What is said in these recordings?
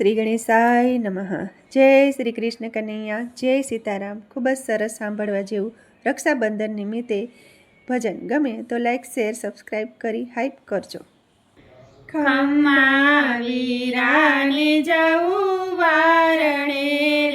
શ્રી ગણેશાય નમઃ. જય શ્રી કૃષ્ણ કનૈયા. જય સીતારામ. ખૂબ જ સરસ સાંભળવા જેવું રક્ષાબંધન નિમિત્તે ભજન. ગમે તો લાઈક શેર સબસ્ક્રાઈબ કરી હાઈપ કરજો. ખમ્મા વીરાને જવું વારણે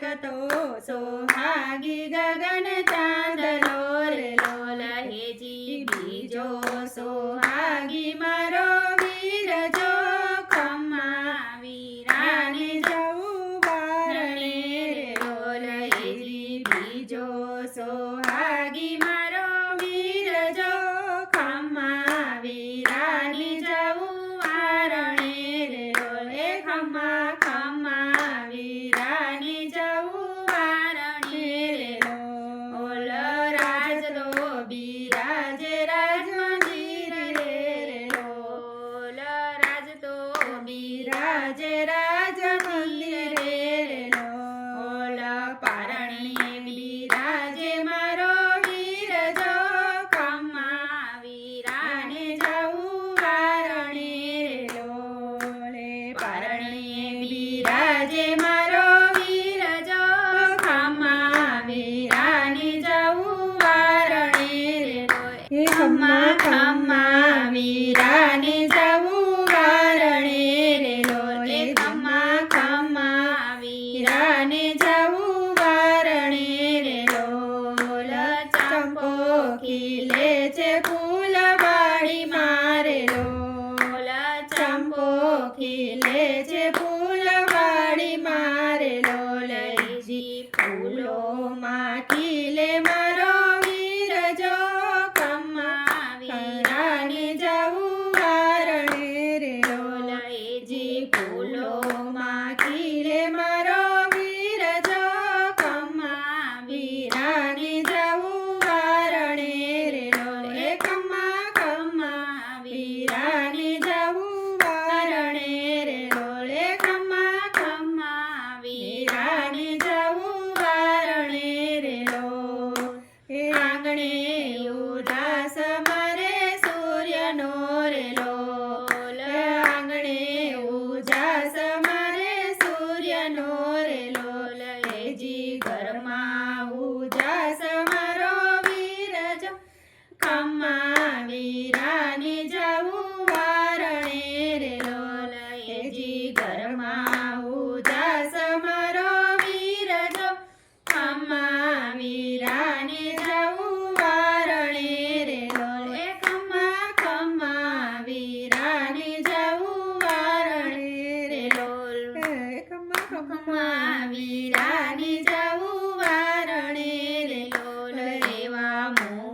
લાગતો સોહાગી ગગન ચાંદલો રેલો લહેજી બીજો સોહાગી મારો વીર જો ખમ્મા વીરાને જવું બારણે રેલો લહેજી બીજો સોહાગી આજે રાજ મંદિરે લોલ પારણી એવી રાજે મારો વીર જો કમા વીરાને જવું વારણે રે લોલે પારણી એવી રાજે મારો વીર જો કમા વીરાને જવું વારણે રે લો ખમ્મા ખમ્મા વીરા tip. amor.